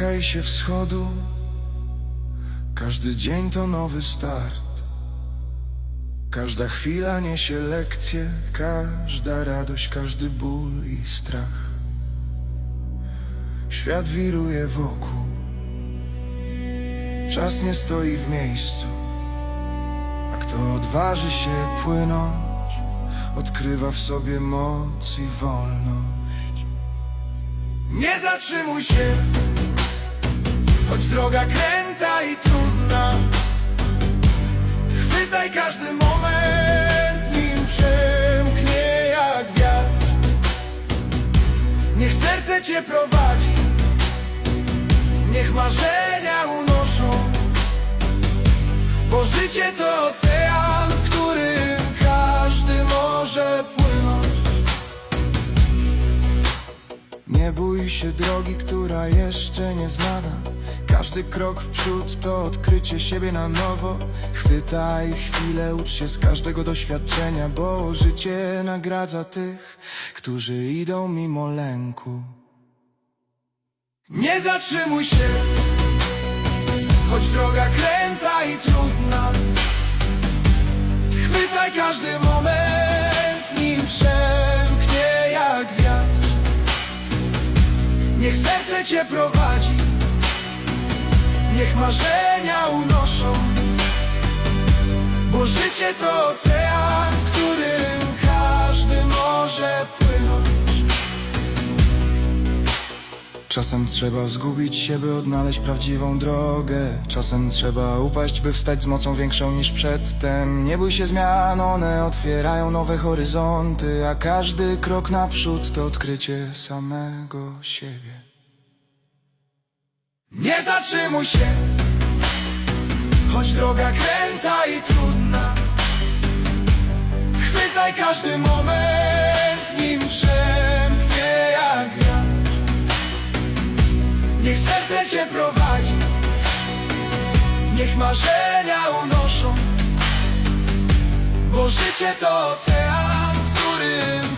lękaj się wschodu, każdy dzień to nowy start. Każda chwila niesie lekcje, każda radość, każdy ból i strach. Świat wiruje wokół, czas nie stoi w miejscu. A kto odważy się płynąć, odkrywa w sobie moc i wolność. Nie zatrzymuj się, choć droga kręta i trudna. Chwytaj każdy moment, nim przemknie jak wiatr. Niech serce cię prowadzi, niech marzenia unoszą. Bo życie to ocean, w którym każdy może płynąć. Nie bój się drogi, która jeszcze nie znana Każdy krok w przód to odkrycie siebie na nowo. Chwytaj chwilę, ucz się z każdego doświadczenia Bo życie nagradza tych, którzy idą mimo lęku. Nie zatrzymuj się, choć droga kręta i trudna. Chwytaj każdy moment, nim przemknie jak wiatr. Niech serce cię prowadzi Niech marzenia unoszą Bo życie to ocean, w którym każdy może płynąć. Czasem trzeba zgubić się, by odnaleźć prawdziwą drogę. Czasem trzeba upaść, by wstać z mocą większą niż przedtem. Nie bój się zmian, one otwierają nowe horyzonty A każdy krok naprzód to odkrycie samego siebie Nie zatrzymuj się, choć droga kręta i trudna Chwytaj każdy moment, nim przemknie jak wiatr. Niech serce cię prowadzi Niech marzenia unoszą Bo życie to ocean, w którym